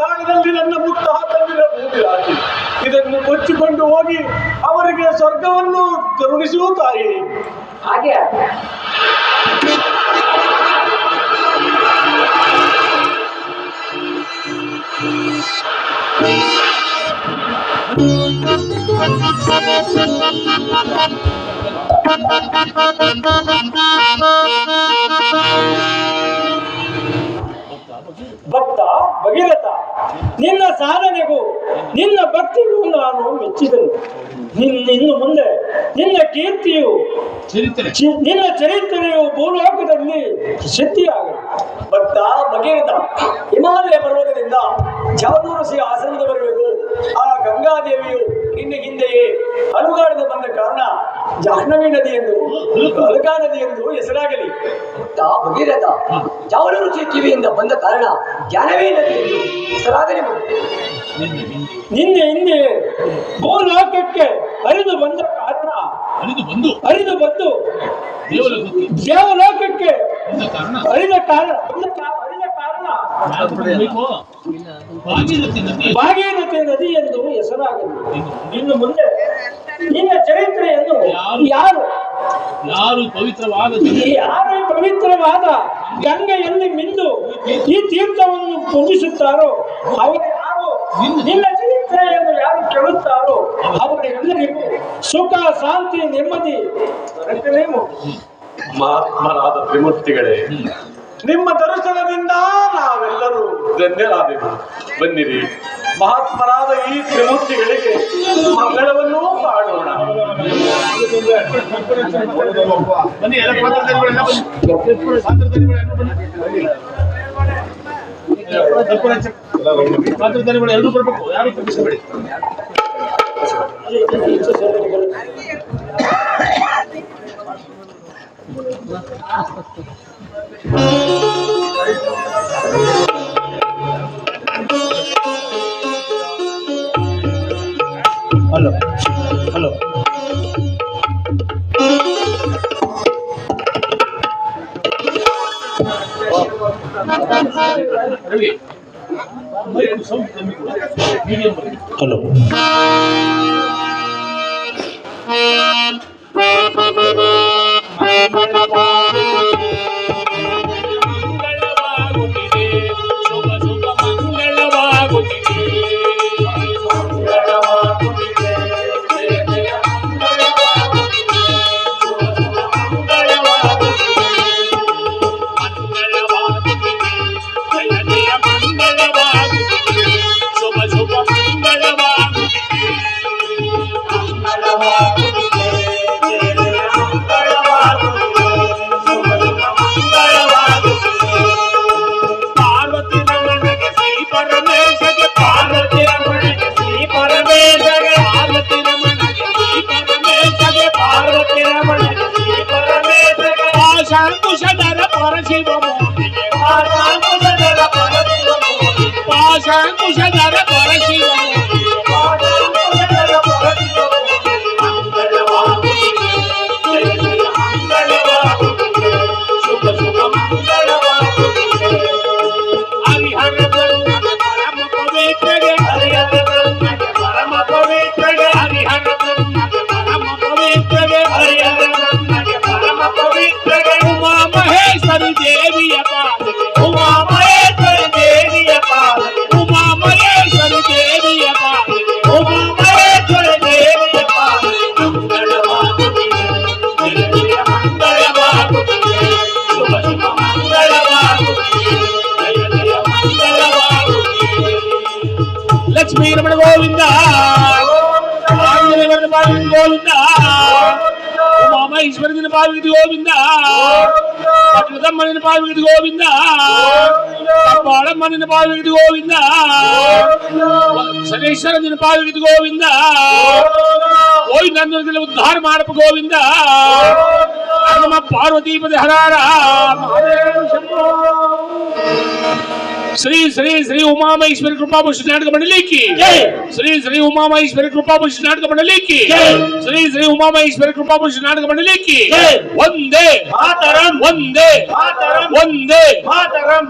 ಸ್ಥಾನದಲ್ಲಿ ನನ್ನ ಮುಕ್ತ ಹಾಕಿ ಇದನ್ನು ಕೊಚ್ಚಿಕೊಂಡು ಹೋಗಿ ಅವರಿಗೆ ಸ್ವರ್ಗವನ್ನು ಕರುಣಿಸುವ ತಾಯಿ. ಹಾಗೆ. ಭಕ್ತ ಭಗೀರಥ ನಿನ್ನ ಸಾಧನೆಗೂ ನಿನ್ನ ಭಕ್ತಿಗೂ ನಾನು ಮೆಚ್ಚಿದನು. ನಿನ್ನ ಇನ್ನು ಮುಂದೆ ನಿನ್ನ ಕೀರ್ತಿಯು ನಿನ್ನ ಚರಿತ್ರೆಯು ಭೂಲೋಕದಲ್ಲಿ ಪ್ರಸಿದ್ಧಿಯಾಗಲಿ. ಭಕ್ತ ಭಗೀರಥ ಹಿಮಾಲಯ ಪರ್ವತದಿಂದ ಜಾದೂರಸಿಯ ಆಸನದ ಬರಬೇಕು ಆ ಗಂಗಾದೇವಿಯು ಜಾಹ್ನವಿ ನದಿ ಎಂದು ಅಲಕಾ ನದಿ ಎಂದು ಹೆಸರಾಗಲಿ. ಭಕ್ತ ಭಗೀರಥ ಜಾವಳ ರುಚಿ ಕಿವಿಯಿಂದ ಬಂದ ಕಾರಣ ಜ್ಞಾನವೇ ಎಂದು ಹೆಸರಾಗಲಿ. ನಿನ್ನೆ ಹಿಂದೆ ಗೋಲೋಕಕ್ಕೆ ಹರಿದು ಬಂದ ಕಾರಣ ಹರಿದು ಬಂದು ಹರಿದು ಬಂದು ದೇವಲೋಕಕ್ಕೆ ಹರಿದ ಕಾರಣ ಅರಿದ ಹರಿದ ಕಾರಣ ನದಿ. ಭಾಗೀರಥಿ ನದಿ ಎಂದು ಹೆಸರಾಗಲಿ. ಇನ್ನು ಮುಂದೆ ನಿನ್ನ ಚರಿತ್ರೆಯನ್ನು ಯಾರು? ಯಾರು? ಪವಿತ್ರವಾದ ಯಾರು ಪವಿತ್ರವಾದ ಗಂಗೆಯಲ್ಲಿ ಮಿಂದು ಈ ತೀರ್ಥವನ್ನು ಪೂಜಿಸುತ್ತಾರೋ ಅವರು ಯಾರು? ನಿನ್ನ ಚರಿತ್ರೆಯನ್ನು ಯಾರು ಕೇಳುತ್ತಾರೋ ಅವರೆಲ್ಲರಿಗೂ ಸುಖ ಶಾಂತಿ ನೆಮ್ಮದಿ. ಮಹಾತ್ಮರಾದ ತ್ರಿಮೂರ್ತಿಗಳೇ ನಿಮ್ಮ ದರ್ಶನದಿಂದ ನಾವೆಲ್ಲರೂ ಧನ್ಯರಾದೆವು. ಬನ್ನಿರಿ. ಮಹಾತ್ಮರಾದ ಈ ತ್ರಿಮೂರ್ತಿಗಳಿಗೆ ಮಂಗಳವನ್ನು ಮಾಡೋಣ. ಬನ್ನಿ ಎಲ್ಲ ಪಾತ್ರಧಾರಿಗಳೆಲ್ಲ ಬನ್ನಿ ಪಾತ್ರಧಾರಿಗಳೆಲ್ಲ ಬನ್ನಿ. ಪಾತ್ರಧಾರಿಗಳು ಎಲ್ಲರೂ ಬರ್ಬೇಕು ಯಾರು ತಪ್ಪಿಸಬೇಡಿ ಹಲೋ हेलो పార్వతి రమణ శాంతుషర పరశివమూర్తి శ్రీరమణ గోవింద? ఆంజనేయ పావి గోవింద? ఉమామహేశ్వరుడిన పావి గోవింద? పట్టుదమ్మడిన పావి గోవింద? బాడమ్మడిన పావి గోవింద? శనేశ్వరుడిన పావి గోవింద? ఓయ్ నందుల ఉద్ధార మాడప గోవింద? పార్వతీపతి హరారా? श्री श्री श्री उमा महेश्वरी कृपा पुष्ट नाटक मंडली की। श्री श्री उमा महेश्वरी कृपा पुष्ट नाटक मंडली की। श्री श्री उमा महेश्वरी कृपा पुष्ट नाटक मंडली की। वंदे। मातरम। वंदे। मातरम। वंदे। मातरम।